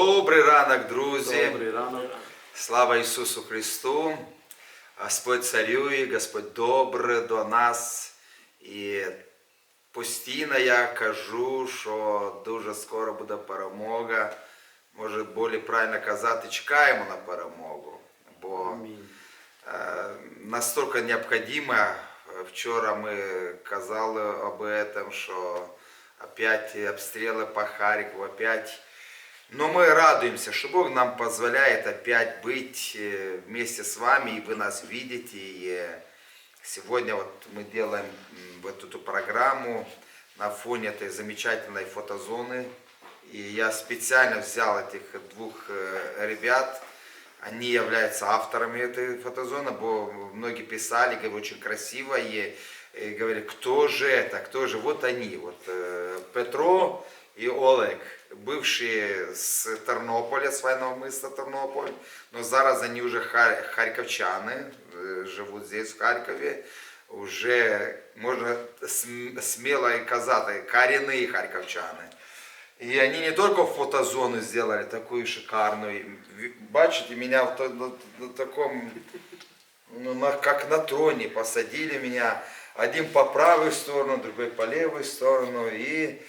Добрий ранок, друзі! Добрий ранок. Слава Ісусу Христу! Господь царює, Господь добрий до нас. І постійно я кажу, що дуже скоро буде перемога. Може, більше правильно казати, чекаємо на перемогу. Бо Амінь. Е, настолько необходимо. Вчора ми казали об этом, що опять обстріли по Харькову, опять. но мы радуемся, что Бог нам позволяет опять быть э, вместе с вами, и вы нас видите. И э, сегодня вот мы делаем вот эту программу на фоне этой замечательной фотозоны. И я специально взял этих двух э, ребят, они являются авторами этой фотозоны, бо многие писали, говорят, очень красиво, и, и говорили, кто же это, кто же, вот они, вот Петро и Олег, бывшие с Тернополя, с военного мыса Тернополь, но зараз они уже хар- харьковчаны, живут здесь, в Харькове, уже, можно см- смело и казати, коренные харьковчаны. И они не только фотозону сделали такую шикарную. Бачите, меня в таком, ну, как на троне посадили меня. Один по правую сторону, другой по левую сторону. И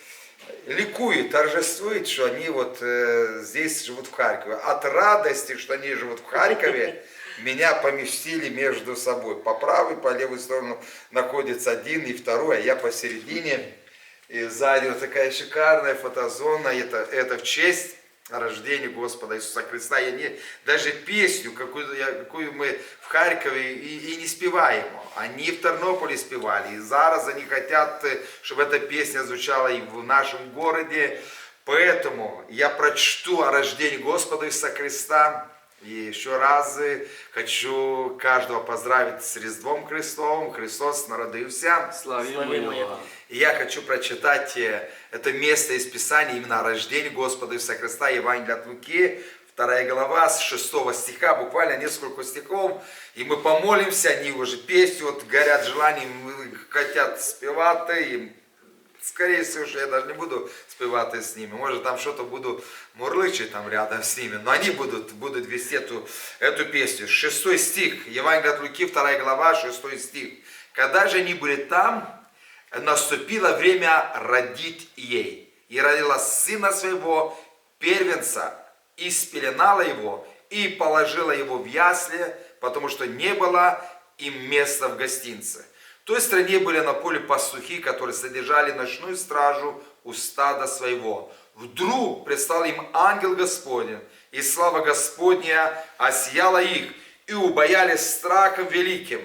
ликует, торжествует, что они вот э, здесь живут в Харькове. От радости, что они живут в Харькове, меня поместили между собой. По правой, по левой сторону находится один и второй, а я посередине. И сзади вот такая шикарная фотозона. Это, это в честь рождения Господа Иисуса Христа. Я не, даже песню, какую, я- какую мы в Харькове и, и не спеваем. Они в Тернополе спевали. И зараз они хотят, э, чтобы эта песня звучала и в нашем городе. Поэтому я прочту о рождении Господа Иисуса Христа. И еще раз э, хочу каждого поздравить с Різдвом Христовым. Христос народился. Славімо Славімо Його. И я хочу прочитать э, это место из Писания, именно о рождении Господа Иисуса Христа, Евангелие от Луки, 2 глава, с 6 стиха, буквально несколько стихов. И мы помолимся, они уже песню, вот горят желанием, хотят спевать, и скорее всего, что я даже не буду спевать с ними. Может, там что-то буду мурлычить там рядом с ними. Но они будут, будут вести эту, эту песню. Шестой стих. Евангелие от Луки, 2 глава, 6 стих. Когда же они были там, наступило время родить ей. И родила сына своего, первенца, и спеленала его, и положила его в ясли, потому что не было им места в гостинце. В той стране были на поле пастухи, которые содержали ночную стражу у стада своего. Вдруг предстал им ангел Господень, и слава Господня осияла их, и убоялись страхом великим.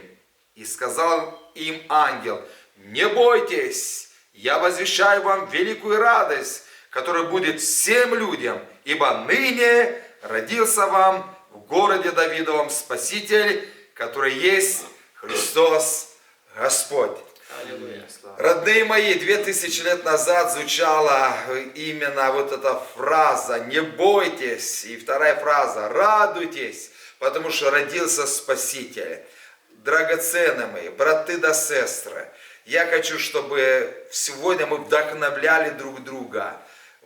И сказал им ангел, не бойтесь, я возвещаю вам великую радость, которая будет всем людям, ибо ныне родился вам в городе Давидовом Спаситель, который есть Христос Господь. Аллилуйя. Родные мои, две тысячи лет назад звучала именно вот эта фраза «Не бойтесь» и вторая фраза «Радуйтесь», потому что родился Спаситель. Драгоценные мои, браты да сестры, я хочу, чтобы сегодня мы вдохновляли друг друга.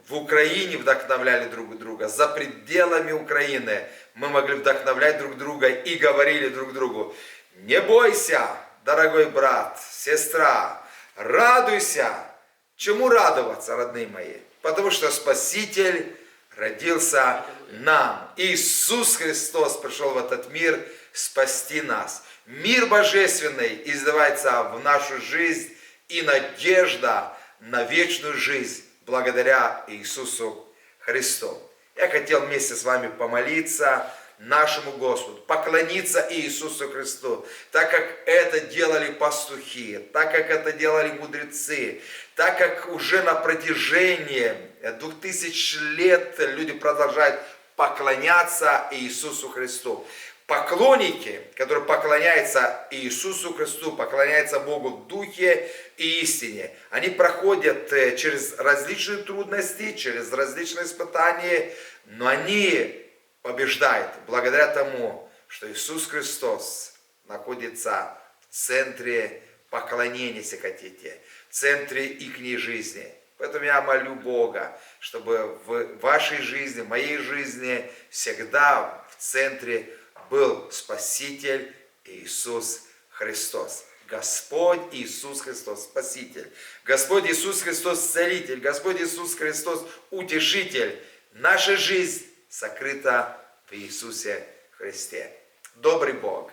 В Украине вдохновляли друг друга, за пределами Украины мы могли вдохновлять друг друга и говорили друг другу, не бойся, дорогой брат, сестра, радуйся. Чему радоваться, родные мои? Потому что Спаситель родился нам. Иисус Христос пришел в этот мир спасти нас. Мир божественный изливается в нашу жизнь и надежда на вечную жизнь благодаря Иисусу Христу. Я хотел вместе с вами помолиться нашему Господу, поклониться Иисусу Христу, так как это делали пастухи, так как это делали мудрецы, так как уже на протяжении двух тысяч лет люди продолжают поклоняться Иисусу Христу. Поклонники, которые поклоняются Иисусу Христу, поклоняются Богу в духе и истине, они проходят э, через различные трудности, через различные испытания, но они побеждают благодаря тому, что Иисус Христос находится в центре поклонения, если хотите, в центре их жизни. Поэтому я молю Бога, чтобы в вашей жизни, в моей жизни всегда в центре был Спаситель Иисус Христос. Господь Иисус Христос, Спаситель. Господь Иисус Христос, Целитель. Господь Иисус Христос, Утешитель. Наша жизнь сокрыта в Иисусе Христе. Добрый Бог.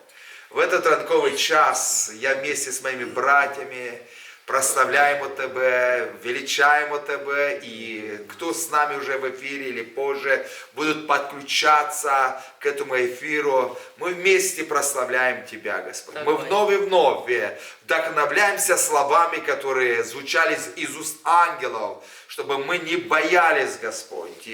В этот ранковий час я вместе з моїми братьями прославляємо Тебе, величаємо Тебе, и кто с нами уже в эфире или позже будут подключаться к этому эфиру, мы вместе прославляем Тебя, Господь. Мы Давай. вновь и вновь вдохновляемся словами, которые звучали из- уст ангелов, чтобы мы не боялись, Господь,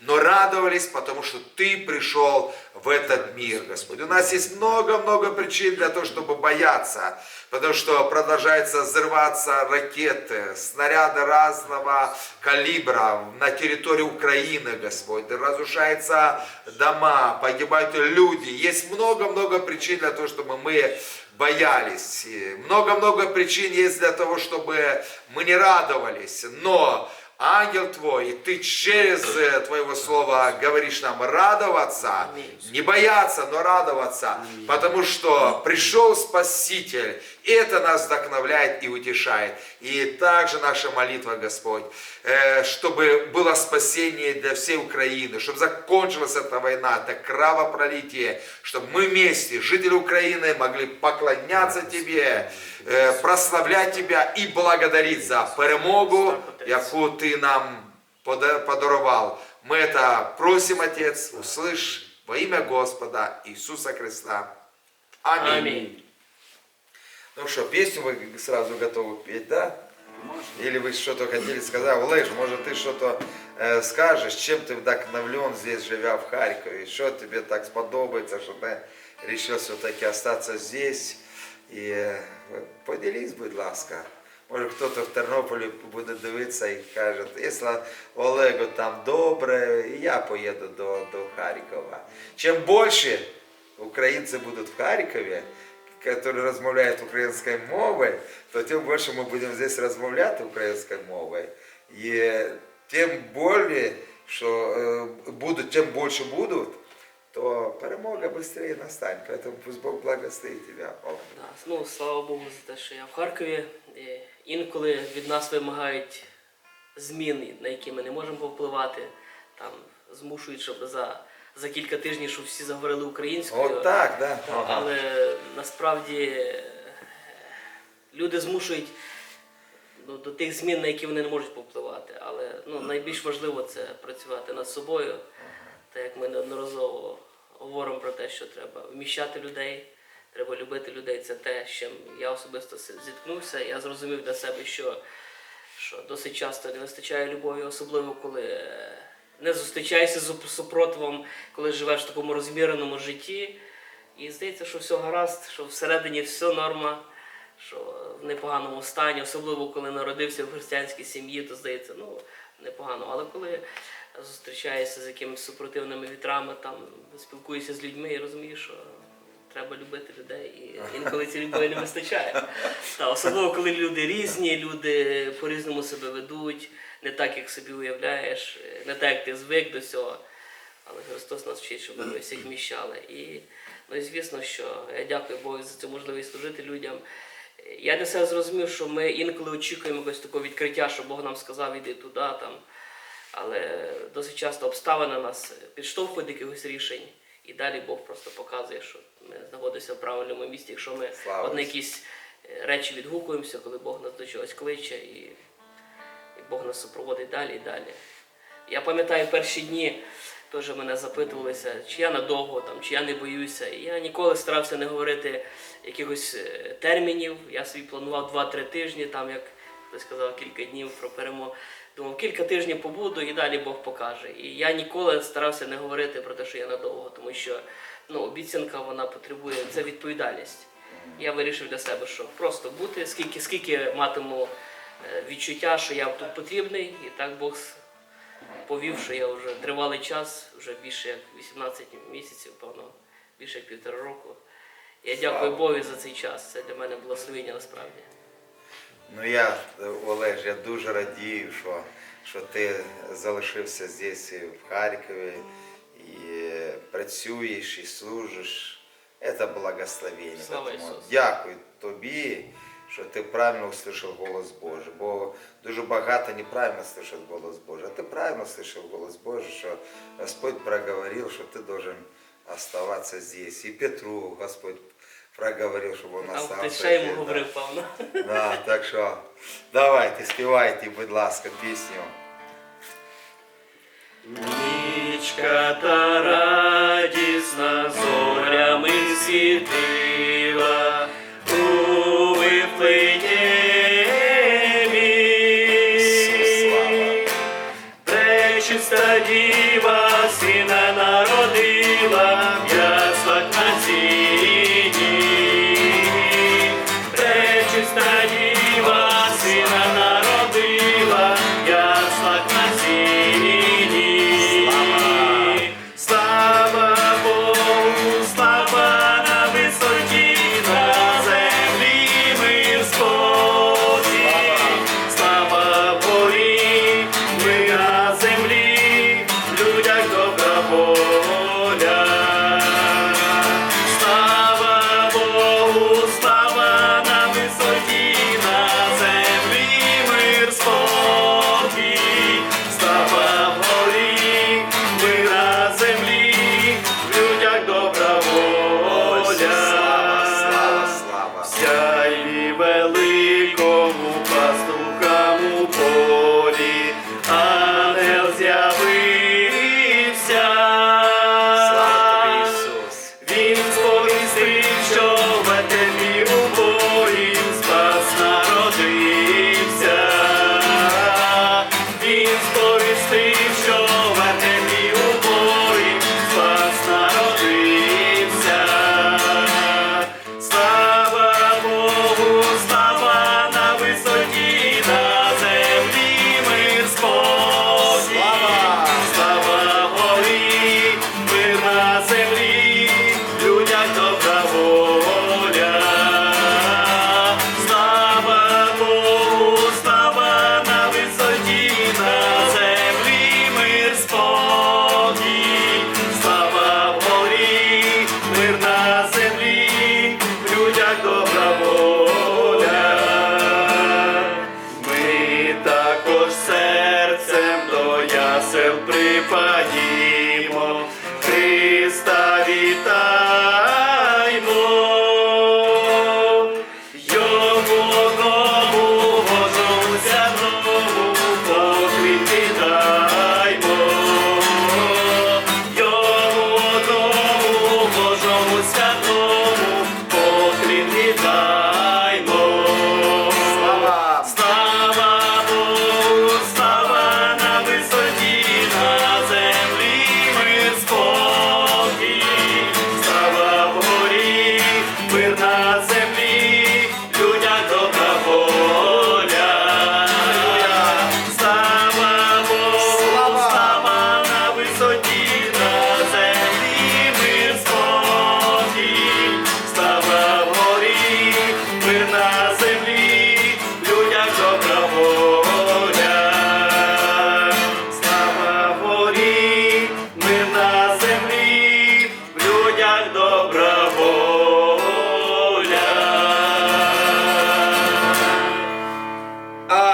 но радовались, потому что Ты пришел в этот мир, Господь. У нас есть много-много причин для того, чтобы бояться, потому что продолжаются взрываться ракеты, снаряды разного калибра на территории Украины, Господь. Разрушаются дома, погибают люди. Есть много-много причин для того, чтобы мы боялись. Много-много причин есть для того, чтобы мы не радовались. Но ангел твой, и ты через э, твоего слова говоришь нам радоваться, не бояться, но радоваться, потому что пришел Спаситель, это нас вдохновляет и утешает. И также наша молитва, Господь, э, чтобы было спасение для всей Украины, чтобы закончилась эта война, это кровопролитие, чтобы мы вместе, жители Украины, могли поклоняться Тебе, э, прославлять Тебя и благодарить за перемогу, яку Ты нам пода- подарував. Мы это просим, Отец, услышь во имя Господа Иисуса Христа. Аминь. Амінь. Ну что, песню вы сразу готовы петь, да? Или вы что-то хотели сказать? Олеж, может ты что-то э, скажешь, чем ты вдохновлен здесь, живя в Харькове? Что тебе так сподобается, что ты решил все-таки остаться здесь? І е, поділись, будь ласка. Може хтось в Тернополі буде дивитися і каже, якщо Олегу там добре, і я поїду до, до Харкова. Чим більше українці будуть в Харкові, которые розмовляють українською мовою, то тим більше ми будемо здесь розмовляти українською мовою. І тим більше, що е, будуть, чим більше будуть, то перемога швидше настане. Поэтому пусть Бог благословить тебя. Да, ну, слава Богу за те, що я в Харкові. Інколи від нас вимагають змін, на які ми не можемо повпливати. Там змушують, щоб за, за кілька тижнів, щоб всі заговорили українською. От так, да. Та, Ага. Але насправді е, люди змушують ну, до тих змін, на які вони не можуть повпливати. Але ну, найбільш важливо це працювати над собою. Так як ми неодноразово говоримо про те, що треба вміщати людей, треба любити людей. Це те, з чим я особисто зіткнувся. Я зрозумів для себе, що, що досить часто не вистачає любові, особливо коли е, не зустрічаєшся з супротивом, коли живеш в такому розміреному житті. І здається, що все гаразд, що всередині все норма, що в непоганому стані, особливо коли народився в християнській сім'ї, то здається, ну, непогано. Але коли зустрічаєшся з якимись супротивними вітрами, там спілкуєшся з людьми і розумієш, що треба любити людей, і інколи цієї любові не вистачає. Та, особливо коли люди різні, люди по-різному себе ведуть, не так, як собі уявляєш, не так, як ти звик до цього. Але Христос нас вчить, щоб ми всіх вміщали. І, ну, і звісно, що я дякую Богу за цю можливість служити людям. Я для себе зрозумів, що ми інколи очікуємо якогось такого відкриття, що Бог нам сказав, іди туди, там. Але досить часто обставини нас підштовхують до якихось рішень, і далі Бог просто показує, що ми знаходимося в правильному місці, якщо ми Слава на якісь е, речі відгукуємося, коли Бог нас до чогось кличе, і Бог нас супроводить далі і далі. Я пам'ятаю перші дні, теж мене запитувалися, чи я надовго, там, чи я не боюся. Я ніколи старався не говорити якихось е, термінів. Я собі планував 2-3 тижні, там, як хтось сказав, кілька днів про перемогу. Думав, кілька тижнів побуду і далі Бог покаже. І я ніколи старався не говорити про те, що я надовго, тому що ну, обіцянка вона потребує це відповідальність. Я вирішив для себе, що просто бути, скільки, скільки матиму відчуття, що я тут потрібний, і так Бог повів, що я вже тривалий час, вже більше як 18 місяців, певно, більше як півтора року. Я дякую Богу за цей час. Це для мене благословення насправді. Ну я, е, Олеж, я дуже радію, що, що ти залишився здесь в Харкові і е, працюєш і служиш. Це благословення. Слава Ісусу. Дякую тобі, що ти правильно услышав голос Божий. Бо дуже багато неправильно слышать голос Божий. А ти правильно слышав голос Божий, що Господь проговорив, що ти должен оставатися здесь. І Петру Господь проговорив, щоб він А остався. хтось ще йому здесь, да. говорив, певно. Да, так що давайте, співайте, будь ласка, пісню. Нічка та радісна зорями світила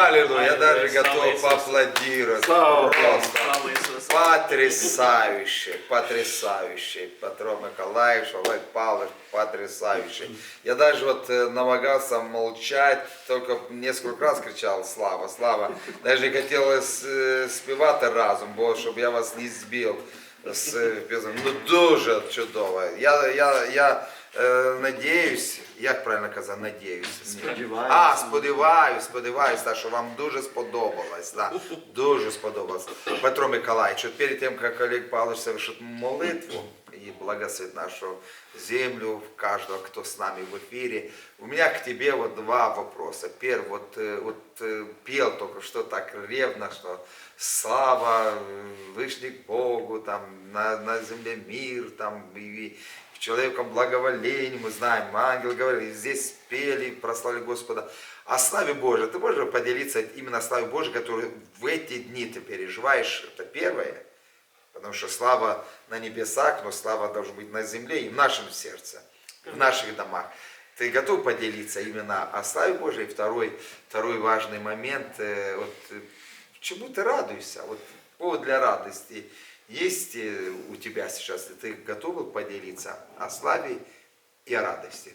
Аллилуйя, я даже Слава готов Иисусу. поаплодировать. Слава Богу, Просто слава Ісусу. потрясающе, потрясающе. Петро Николаевич, Олег Павлович, потрясающе. Я даже вот э, намагался молчать, только несколько раз кричал «Слава, слава». Даже не хотелось э, співати разом, бо щоб я вас не збив з е, піснею. Ну дуже чудово. Я, я, я е, надіюсь, як правильно казати, надіюсь. Сподіваюсь. А, сподіваюсь, сподіваюсь, так, що вам дуже сподобалось. Да, дуже сподобалось. Петро Миколаївич, от перед тем, как Олег Павлович совершит молитву и благословит нашу землю, каждого, кто с нами в эфире, у меня к тебе вот два вопроса. Первый, вот, э, вот э, пел только что так ревно, что слава э, вышли к Богу, там, на, на земле мир, там, и, человеком благоволения, мы знаем, ангел говорили, здесь пели, прославили Господа. О славе Божией, ты можешь поделиться именно о славе Божией, которую в эти дни ты переживаешь, это первое, потому что слава на небесах, но слава должна быть на земле и в нашем сердце, в наших домах. Ты готов поделиться именно о славе Божией? Второй, второй важный момент, э, вот, э, чему ты радуешься? Вот повод для радости есть э, у тебя сейчас? Ты готов был поделиться о славе и о радости?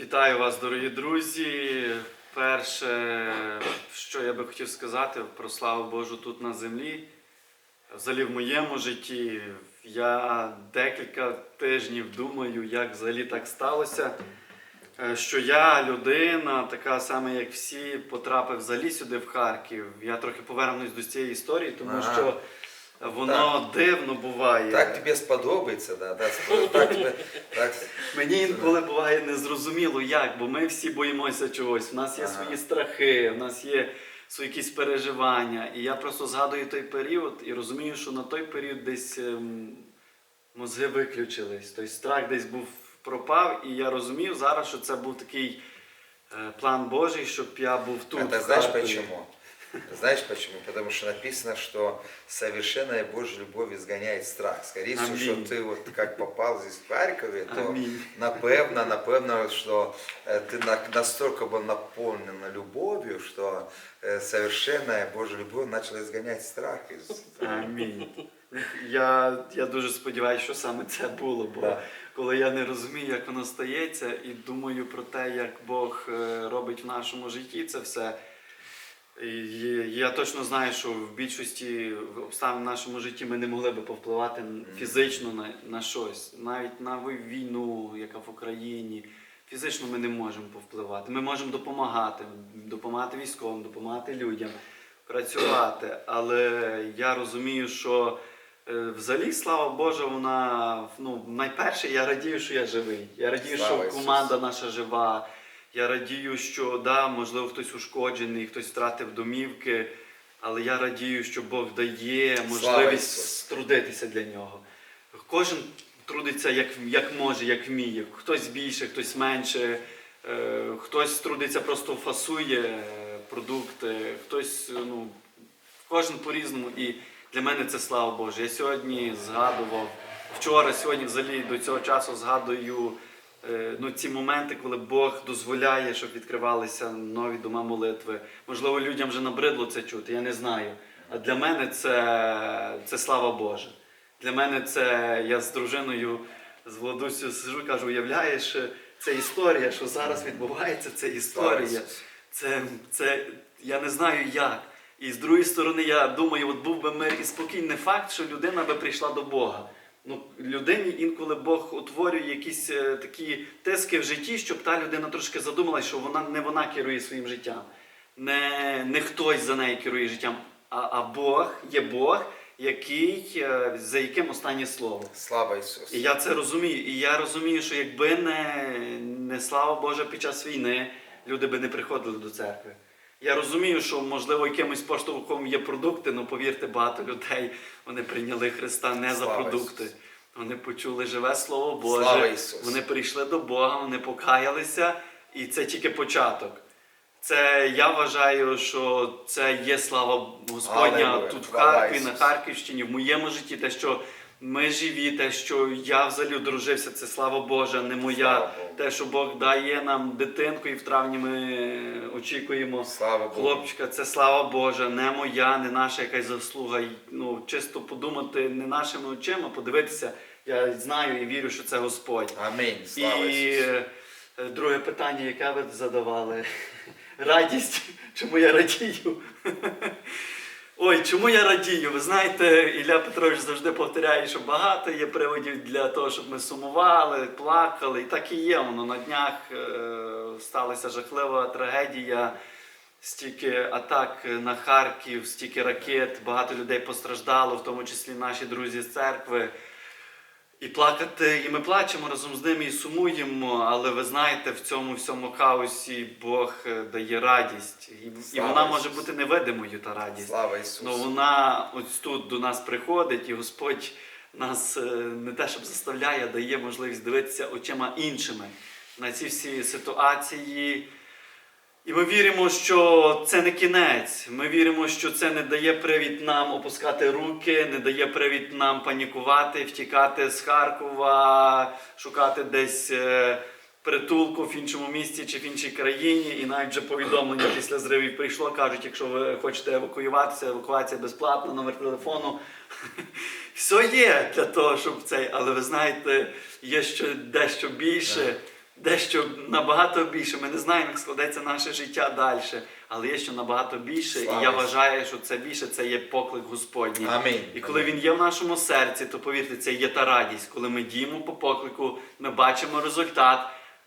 Вітаю вас, дорогі друзі. Перше, що я би хотів сказати про славу Божу тут на землі. Взагалі в моєму житті я декілька тижнів думаю, як взагалі так сталося, е, що я людина, така сама, як всі, потрапив взагалі сюди в Харків. Я трохи повернусь до цієї історії, тому Ага. що воно дивно буває. Так тобі сподобається, да, да, так, так, Мені інколи буває незрозуміло як, бо ми всі боїмося чогось. У нас є Ага. свої страхи, у нас є свої якісь переживання. І я просто згадую той період і розумію, що на той період десь ем, мозги виключились, той страх десь був пропав, і я розумію зараз, що це був такий е, план Божий, щоб я був тут. А Харкові. почему? Знаешь почему? Потому что написано, что совершенная Божья любовь изгоняет страх. Скорее всего, что Аминь. ты вот как попал здесь в Харькове, то Амінь. напевно, напевно, что э, ты на- настолько был наполнен любовью, что э, совершенная Божья любовь начала изгонять страх. из- Амінь. Я, я дуже сподіваюся, що саме це було, бо Да. коли я не розумію, як воно стається, і думаю про те, як Бог е, робить в нашому житті це все. Я точно знаю, що в більшості обставин в нашому житті ми не могли би повпливати фізично на, на щось, навіть на війну, яка в Україні. Фізично ми не можемо повпливати. Ми можемо допомагати, допомагати військовим, допомагати людям, працювати. Але я розумію, що е, взагалі, слава Божа, вона ну, найперше я радію, що я живий. Я радію, Слава що команда наша жива. Я радію, що да, можливо, хтось ушкоджений, хтось втратив домівки, але я радію, що Бог дає можливість трудитися для нього. Кожен трудиться як, як може, як вміє. Хтось більше, хтось менше, е, хтось трудиться, просто фасує е, продукти, хтось, е, ну, кожен по-різному. І для мене це слава Боже. Я сьогодні згадував, вчора, сьогодні взагалі до цього часу згадую ну, ці моменти, коли Бог дозволяє, щоб відкривалися нові дома молитви. Можливо, людям вже набридло це чути, я не знаю. А для мене це, це слава Божа. Для мене це я з дружиною, з Владусю сижу і кажу, уявляєш, е, це історія, що зараз відбувається, це історія. Це, це я не знаю як. І з другої сторони, я думаю, от був би мир і спокій, не факт, що людина би прийшла до Бога. Ну, людині інколи Бог утворює якісь е, такі тиски в житті, щоб та людина трошки задумалась, що вона не вона керує своїм життям, не, не хтось за нею керує життям, а, а Бог є Бог, який, е, за яким останнє слово. Слава Ісусу. І я це розумію. І я розумію, що якби не, не слава Божа під час війни, люди би не приходили до церкви. Я розумію, що можливо якимось поштовхом є продукти, але повірте, багато людей вони прийняли Христа не за продукти. Ісусу. Вони почули живе Слово Боже. Слава Ісусу. Вони прийшли до Бога, вони покаялися, і це тільки початок. Це я вважаю, що це є слава Господня Алілуя. тут в Харкові, на Харківщині, в моєму житті, те, що ми живі, те, що я взагалі одружився, це слава Божа, не моя. Те, що Бог дає нам дитинку, і в травні ми очікуємо Слава Богу. хлопчика, це слава Божа, не моя, не наша якась заслуга. І, Ну, чисто подумати не нашими очима, подивитися. Я знаю і вірю, що це Господь. Амінь. Слава І Ісусу. е, друге питання, яке ви задавали. Радість, чому я радію? Ой, чому я радію? Ви знаєте, Ілля Петрович завжди повторяє, що багато є приводів для того, щоб ми сумували, плакали. І так і є. Воно на днях е, сталася жахлива трагедія. Стільки атак на Харків, стільки ракет, багато людей постраждало, в тому числі наші друзі з церкви. І плакати, і ми плачемо разом з ними і сумуємо, але ви знаєте, в цьому всьому хаосі Бог е, дає радість. І, і Слава вона може бути невидимою, та радість. Слава Ісусу. Ну вона ось тут до нас приходить, і Господь нас е, не те, щоб заставляє, дає можливість дивитися очима іншими на ці всі ситуації. І ми віримо, що це не кінець. Ми віримо, що це не дає привід нам опускати руки, не дає привід нам панікувати, втікати з Харкова, шукати десь е, притулку в іншому місті чи в іншій країні. І навіть вже повідомлення після зривів прийшло. кажуть, якщо ви хочете евакуюватися, евакуація безплатна, номер телефону. Все є для того, щоб цей, але ви знаєте, є ще дещо більше. Дещо набагато більше. Ми не знаємо, як складеться наше життя далі, але є що набагато більше. Слава і я вважаю, що це більше це є поклик Господній. Амінь. І коли він є в нашому серці, то повірте, це є та радість. Коли ми діємо по поклику, ми бачимо результат,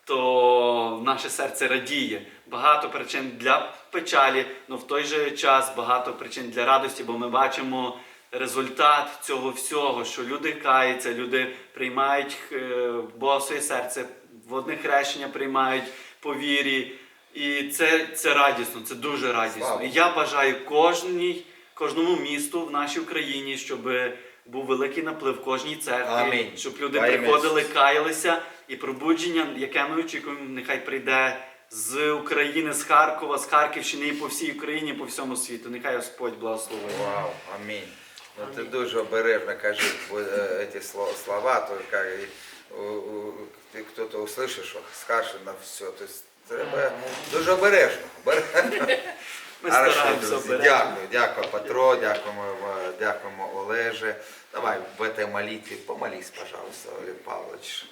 то наше серце радіє. Багато причин для печалі, але в той же час багато причин для радості, бо ми бачимо результат цього всього, що люди каються, люди приймають е, Бога своє серце, водне хрещення приймають по вірі. І це, це радісно, це дуже радісно. Слава. І я бажаю кожній, кожному місту в нашій Україні, щоб був великий наплив кожній церкві, Амінь. щоб люди Во приходили, каялися, і пробудження, яке ми очікуємо, нехай прийде з України, з Харкова, з Харківщини і по всій Україні, по всьому світу. Нехай Господь благословить. Вау, амінь. Ну, ти дуже обережно кажи бо, е, ці слова, то ти хто-то услышиш, що скаже на все. Тобто треба дуже обережно. обережно. Ми стараємося обережно. Дякую, дякую, Петро, дякуємо, е, дякуємо Олеже. Давай в этой молитве помолись, пожалуйста, Олег Павлович.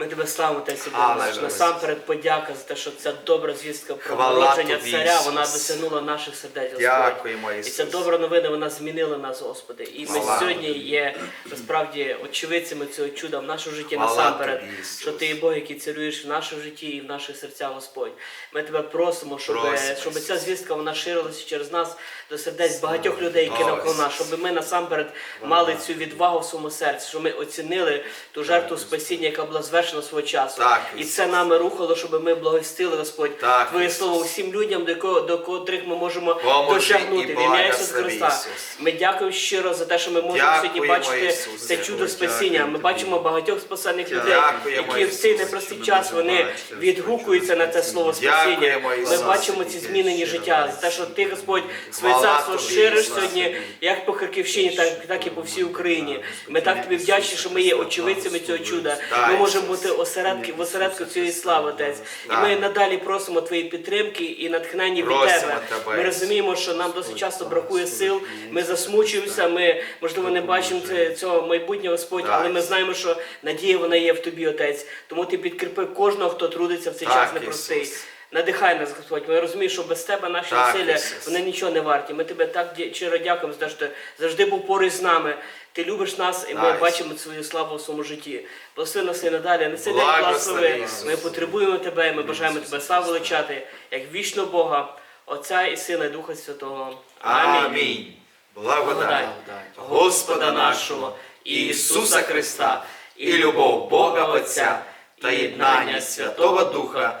Ми тебе славимо, Аллилуйя. Боже. Насамперед подяка за те, що ця добра звістка про народження царя, Ісус. вона досягнула наших сердець. Дякуємо, І ця добра новина, вона змінила нас, Господи. І ми Слава сьогодні є насправді очевидцями цього чуда в нашому житті Хвала насамперед. тобі, Ісус. Що ти є Бог, який царюєш в нашому житті і в наших серцях, Господь. Ми тебе просимо, щоб, Просимо, щоб ця звістка вона ширилася через нас до сердець багатьох людей, які навколо нас, щоб ми насамперед мали цю відвагу в своєму серці, щоб ми оцінили ту жертву спасіння, яка була звершена свого часу. Так, і Ісус. це нами рухало, щоб ми благостили, Господь, Так, Твоє Ісус. слово усім людям, до, кого, до котрих ми можемо Поможи досягнути і в ім'я Ісуса благослови, Христа. Ісус. Ми дякуємо щиро за те, що ми можемо Дякуємо, сьогодні бачити Ісусе. це чудо Дякую спасіння. Ми тобі. бачимо багатьох спасених людей, Дякуємо, які в цей Ісусе, непростий що ми час вони бачити відгукуються на це слово спасіння. Дякуємо, Ми Ісусе. бачимо ці змінені життя, за те, що ти, Господь, своє Хвала царство тобі, шириш Ісусе. сьогодні, як по Харківщині, так, так і по всій Україні. Ми так тобі вдячні, що ми є очевидцями цього чуда. Ми можемо. Бути осередки, в осередку цієї слави, Отець. І ми надалі просимо твої підтримки і натхнення від тебе. Ми розуміємо, що нам досить часто бракує сил. Ми засмучуємося. Ми можливо не бачимо цього майбутнього Господь, але ми знаємо, що надія вона є в тобі, Отець. Тому ти підкріпи кожного, хто трудиться в цей час непростий. Надихай нас, Господь. Ми розуміємо, що без тебе наші Так, Ісус. вони нічого не варті. Ми тебе так щиро дякуємо за що завжди був поруч з нами. Ти любиш нас, і ми Так, бачимо свою славу в своєму житті. Благослови нас і надалі. Не цей день Благослови. Ми потребуємо тебе, і ми бажаємо тебе славу величати, як вічного Бога, Отця і Сина, і Духа Святого. Амінь. Благодать Благодать Господа нашого і Ісуса Христа, і любов Бога Отця та єднання Святого Духа,